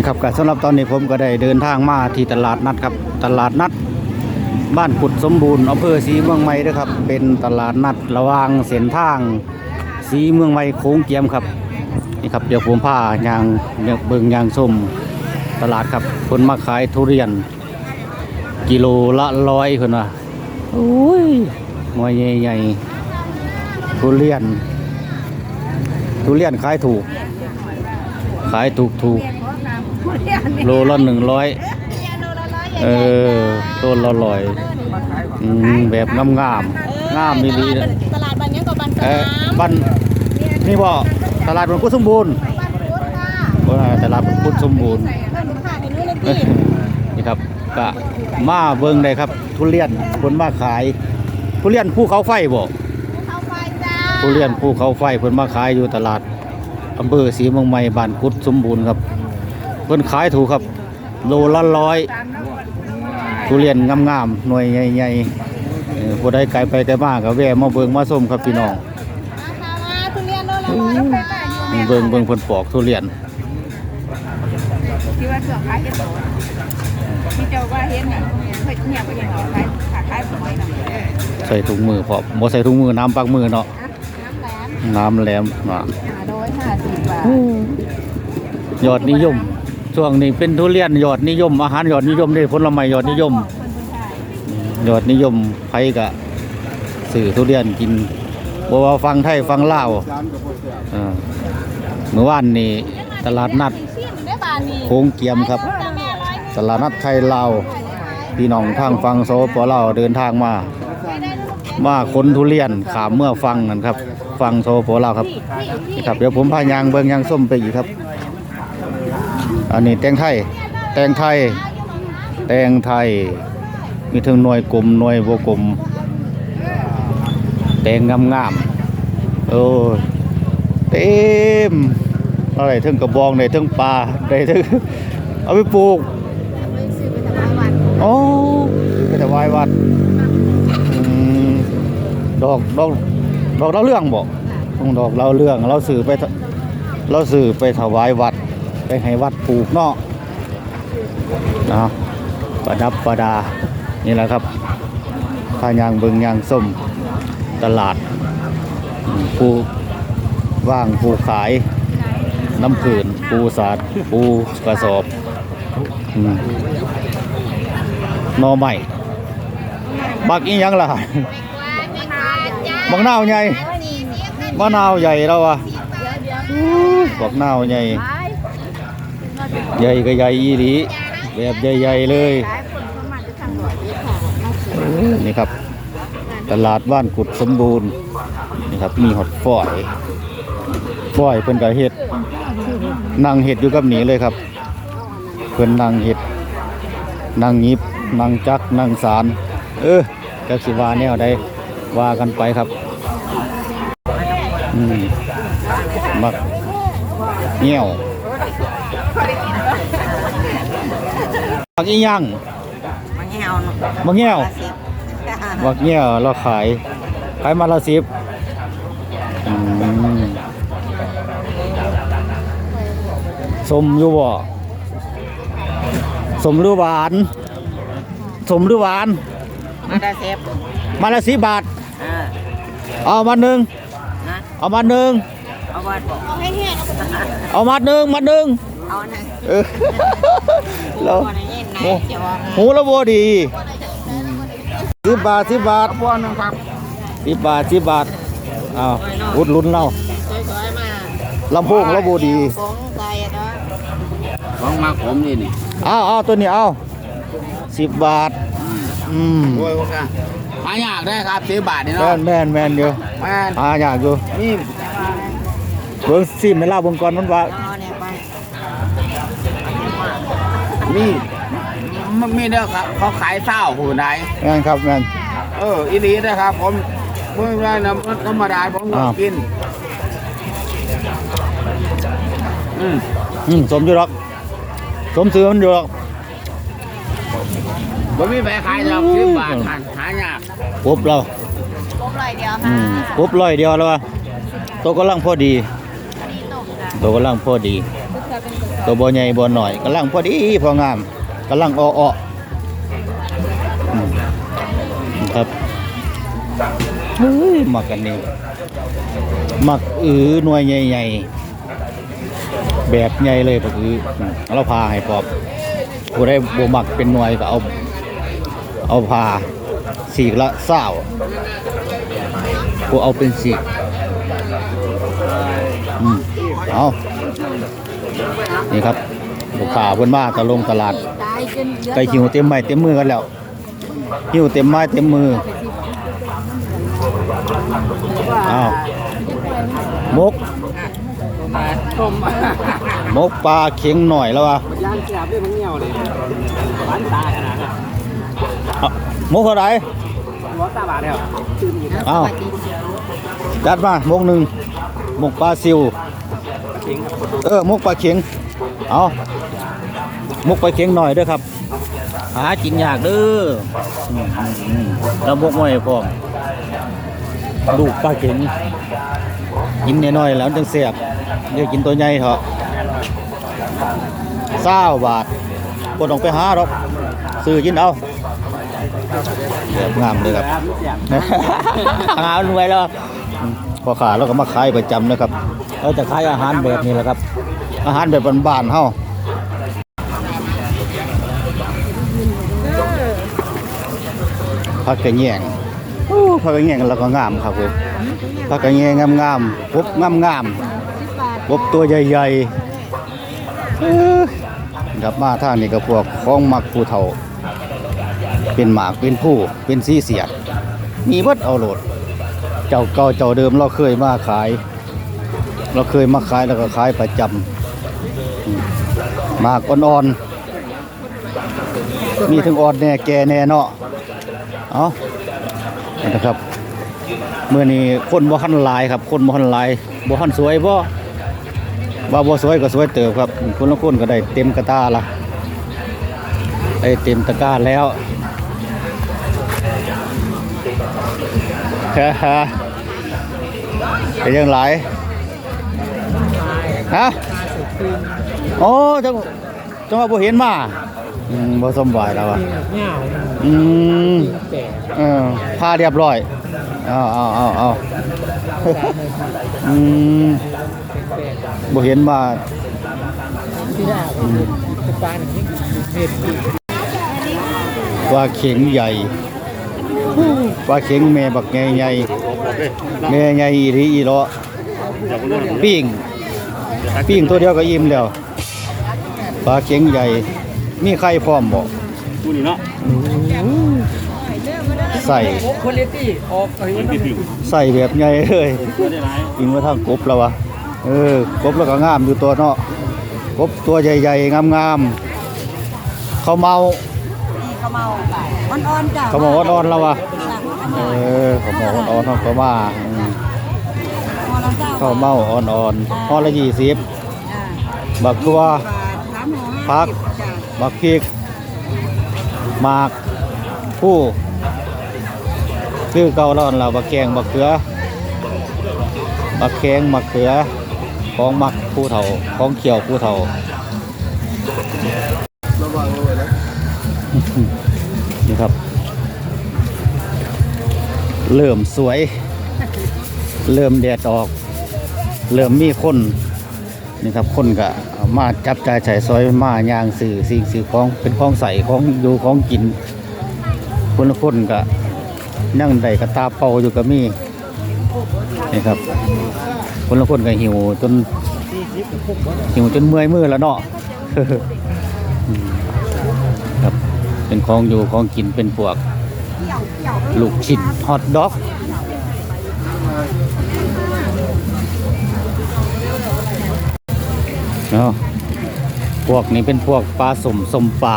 นี่ครับก็สำหรับตอนนี้ผมก็ได้เดินทางมาที่ตลาดนัดครับ ตลาดนัด บ้านกุดสมบูรณ์อำเภอศรีเมืองใหม่ด้วยครับ เป็นตลาดนัดระหว่างเส้นทางศรีเมืองใหม่โค้งเกียมครับนี่ครับเดี๋ยวผมพายางเบิงยางส้มตลาดครับคนมาขายทุเรียน กิโลละร้อยคนว่าโอ้ยหน่วยใหญ่ๆทุเรียน ทุเรียนขายถูก ขายถูกถูกๆ โลละหนึ่งร้อยเออต้นละร้อยอืมแบบงามงามๆงามมีดีตลาดบันยังกับบันเออบ้านนี่บ่ตลาดมันกุดสมบูรณ์บ้านพุทธค่ะโอ้ยตลาดมันกุดสมบูรณ์เพิ่นค่ะในนู้นเลยเอ้ยพี่นี่ครับก็มาเบิ่งได้ครับ ทุเรียนคนมาขาย ทุเรียนภูเขาไฟบ่เข้าไปจ้าทุเรียนภูเขาไฟเพิ่นมาขายอยู่ตลาดอำเภอศรีเมืองใหม่บ้านกุดสมบูรณ์ครับเพิ่นขายถูกครับ โลละร้อยทุเรียนงามๆหน่วยใหญ่ๆเออผู้ใดไกลไปไกลมาก็แวะมาเบิ่งมาส้มครับพี่น้องมาค่ะมาทุเรียนโลละร้อยแล้วไปแปะอยู่เบิ่งเบิ่งเพิ่นปอกทุเรียนที่ว่าเสือขายเห็ดโตที่เจ้าว่าเห็ดน่ะเฮ้ยเนี่ยก็ยังเอาขายขาขายผลไม้น่ะใส่ถุงมือพร้อมบ่ใส่ถุงมือน้ำปักมือเนาะน้ำแหลมน้ำแหลมน่ะห้าร้อยห้าสิบบาทยอดนิยม ช่วงนี้เป็นทุเรียนยอดนิยมอาหารยอดนิยมเด้ผลไม้ยอดนิยม ยอดนิยมไผก็ซื้อทุเรียนกินบ่ว่าฟังไทยฟังลาวเออเมื่อวานนี้ตลาดนัดโค้งเกียมครับ ตลาดนัดไทยลาวพี่น้องทางฟังโซปลาวเดินทางมาม่ได้ลูกแกมาคนทุเรียนขามเมื่อฟังนั่นครับ ฟังโซโปลาวครับ ครับเดี๋ยวผมพายางเบิ่งยางส้มไปอีกครับ อันนี้แตงไทย แตงไทย แตงไทย มีทั้งหน่วยกลมหน่วยบ่กลม แตงงามๆโอ้ยเต็มอะไรทั้งกระบองได้ทั้งปลาได้ทั้งเอาไปปลูกไปซื้อไปถวายวัดโอ้ไปถวายวัดดอกดอกดอกดาเรื่องบองดอกดาเรื่องเราสื่อไปเราสื่อไปถวายวัด ไปให้วัดปลูกเนาะนะประดับประดา นี่แหละครับพายางเบิงยางส้มตลาดอืมผู้ว่างผู้ขาย น้ำผืนปูสาดปูกระสอบอืมหนอใหม่บักอีหยังล่ะบักนาวใหญ่มะนาวใหญ่แล้วอะบักนาวใหญ่ ใหญ่ก็ใหญ่อีหลีแบบใหญ่ๆเลยนี่ครับ ตลาดบ้านกุดสมบูรณ์นี่ครับมีหอดฝอยฝอยเพิ่นก็เฮ็ดนั่งเฮ็ดอยู่กับหนีเลยครับเพิ่อนนั่งเฮ็ดนั่งยิบนั่งจักนั่งสาร เออจักสิวาแนวใดว่ากันไปครับอืมมักเงี้ยว มักอีหยังมันเหี่ยวมักเงี้ยวสิบมักเงี้ยวเราขายขายมาละสิบอืมสมอยู่บ่สมหรือหวาน สมหรือหวาน มาได้เซฟมาละสิบบาทอ่าเอามาหนึ่งนะเอามาหนึ่งเอาวัดบอกเอาให้แห้งเอามาหนึ่งมาหนึ่งเอาหนึ่งเออเราวั นนี้ไหนจะวางหูละบัวดีสิบบาทสิบบาทบัวหนึ่งครับสิบบาทสิบบาทอ้าวอุดหลุนเราสวยๆมาลำโพงละบัวดีผงใส่เนาะของมาผมนี่นี่เอาเอาตัวนี้เอาสิบบาท อืมโอ้ยพวกนี้หายากได้ครับสิบบาทนี่แมเนาะนแมนแมนอยู่แม่นหาอยากอยู่นี่เบิ่งซิมในลาบวงกรมันว่าเอาเนี่ยไปนี่ มันมีเด้อครับเขาขายเศร้าผู้ใดแม่นครับแม่นเอออีนี้นะครับผมเมื่อไรนะธรรมดาผมก็อ้าวกิน อืมอืมสมอยู่หรอกสมซื้อมันอยู่หรอกผมมีแผขายหรอกสิบบาทหาหายากปุ๊บเราครบเลยเดียวอืค่ะมปุ๊บร้อยเดียวแล้ววะตัวกำลังพอดีอันนี้ตกค่ะตัวกำลังพอดีพุทธเป็นกระตัวบ่ใหญ่บ่หน่อยกำลังพอดีพองาม กำลังอ้อๆอืมครับเฮ้ยมักกันนี่มักอือหน่วยใหญ่ๆ แบบใหญ่เลยปักอืออืมเราพาให้พร้อมผู้ได้บ่มักเป็นหน่วยก็เอา เอาพาสีกละเศร้ากูเอาเป็นสีกอืมเอานี่ครับลูกค้าเพิ่นมาตะลงตลาดตาย จนเดือดไก่หิวเต็มไม้เต็มมือกันแล้วหิวเต็มไม้เต็มมืออ้าวมกต้มมกปลาเข็งหน่อยแล้ววะย่างแซ่บด้วยมันเหนียวเลยหวานตาขนาดนั้นเอ้ามกเท่าไหร่ร้อนตาบาดแล้วอ้าวจัดมามกหนึ่งมกปลาซิวเออมกปลาเข็งเอา มกปลาเข็งหน่อยเด้วยครับ หากินยากเด้ออืมอืมอืมแล้วมกไว้พร้อมลูกปลาเข็งกินน้อยๆแล้วมันจังเสียบเดี๋ยวกินตัวใหญ่เถอะเศร้าบาทคนต้องไปหาหรอกซื้อกินเอาเรียบงามเลยครับครับเสียบหาหน่วยแล้วอืมพอขาเราก็มาขายประจำนะครับเราจะขายอาหารแบบนี้แหละครับ อาหารแบบบ้านๆเฮา ผักกระแยงโอ้ผักกระแยงเราก็งามครับเว้ยผักกระแยงงามๆปุ๊บงามๆปุ๊บตัวใหญ่ๆกลับมาทางนี้ก็พวกของมักผู้เฒ่า เป็นหมากเป็นผู้เป็นสีเสียด มีเบิดเอาโหลด เจ้าเก่าเจ้าเดิมเราเคยมาขาย เราเคยมาขายแล้วก็ขายประจำหมากอ่อนๆมีถึงอ่อนแน่แก่แน่เนาะ เอานี่นะครับเมื่อนี้คนบ่ทันลายครับ คนบ่ทันลายบ่ทันสวยบ่ว่าบ่สวยก็สวยเติบครับ คนละคนก็ได้เต็มกระตาละได้เต็มตะกร้าแล้วฮ่าฮ่าเป็นยังไงฮะโอ้จังจังว่าบ่เห็นมา อืมบ่สมบายแล้วอะอืมเออพาเรียบร้อยเอาเอาเอาเอาอืมบ่เห็นมาอืมว่าเข็งใหญ่ปลาเข็งแม่บักใหญ่ๆแม่ใหญ่อีหลีอีเลาะปิ้งปิ้งตัวเดียวก็อิ่มแล้วปลาเข็งใหญ่ มีไข่พร้อมบ่ดูนี่เนาะใส่คุณลิตี้ออกไปมันผิวใส่แบบใหญ่เลยไม่ได้ไรกินมาทางกบแล้ววะเออกบแล้วก็งามอยู่ตัวเนาะกบตัวใหญ่ๆงามๆเขาวเมาเขาเมาอ่อนๆจ้ะเขาวเมาอ่อนๆแล้ววะเออเขาวเมาอ่อนๆเขามาอืมข้าวเมาอ่อนๆห่อละยี่สิบบักตัวพัก บักพริกหมากผู้ชื่อเก่าแล้วนั่นเราบักแกงบักเขือบักแขงบักเขือของมักผู้เฒ่าของเขียวผู้เฒ่านี่ครับ เริ่มสวย เริ่มแดดออก เริ่มมีคนนี่ครับคนก็ มาจับจ่ายใส่ซอยมาย่างสื่อสิ่งสื่อของเป็นของใส่ของอยู่ของกิน คนละคนก็นั่งได้กระตาเป่าอยู่กับมีนี่ครับ คนละคนก็หิวจนหิวจนเมื่อยมือแล้วเนาะครับเป็นของอยู่ของกินเป็นพวก ลูกชิ้นฮอทด็อก เนาะพวกนี้เป็นพวกปลาสมสมปลา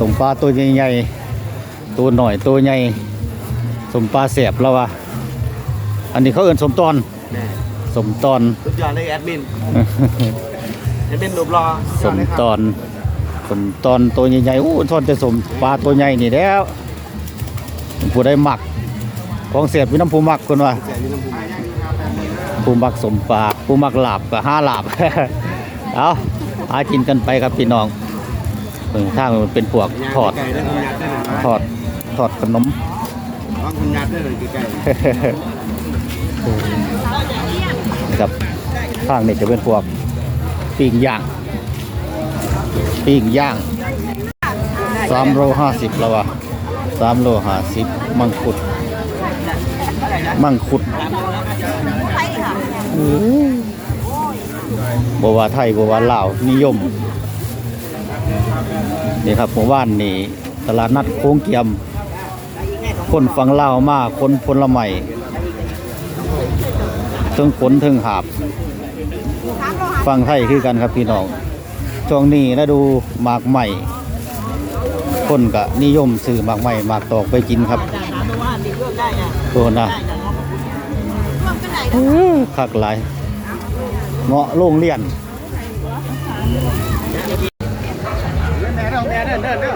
สมปลาตัวใหญ่ๆตัวหน่อยตัวใหญ่สมปลาแสบแล้ววะอันนี้เขาเอิ้นสมตอนสมตอนสุดยอดเลยแอดมินแอดมินรูปรอสมตอนสมตอนตัวใหญ่ๆอู้ทอนแต่สมปลาตัวใหญ่นี่แล้วผู้ได้หมักของเสียบพี่น้ำผู้หมักคนว่าผู้หมักสมปลาผู้หมักหลาบก็ห้าหลาบ เอาหากินกันไปครับพี่น้องเออทางมันเป็นพวกทอดไก่ได้คุณยัดได้เลยทอด ทอดขนมวางคุณยัดได้เลยไก่นะครับทางนี้จะเป็นพวกปิ้งย่างปิ้งย่างสามโลห้าสิบแล้ววะสามโลห้าสิบมังคุด มังคุด บว่าไทยบว่าลาวนิยมนี่ครับหมู่บ้านนี่ตลาดนัดโค้งเกียม คนฟังลาวมากคนพลไม้เทิงฝนเทิงหาบ ฟังไทยคือกันครับพี่น้องช่วงนี้นะดูหมากใหม่ คนก็นิยมซื้อหมากใหม่หมากตอกไปกินครับโอ้นะเออคักหลาย เงาะโรงเรียนแม่เด้อแม่เด้อเด้อเด้อ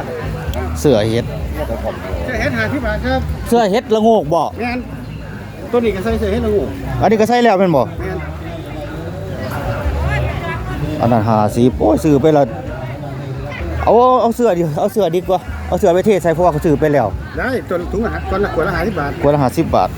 เสือเฮ็ดจะเห็นหาที่บ้านครับเสือเฮ็ดละโงกบ่แม่นตัวนี้ก็ใส่เสื้อเห็นละงูอันนี้ก็ใช่แล้วเป็นบ่แม่นอันนั้นหาสีโอ้ยซื้อไปและเอาเอาเสือดิเอาเสือดีกว่าเอาเสือไปเทใส่เพราะว่าเขาซื้อไปแล้วได้ตัวถุงอาหารตัวละขวดละห้าสิบบาทขวดละ50บาท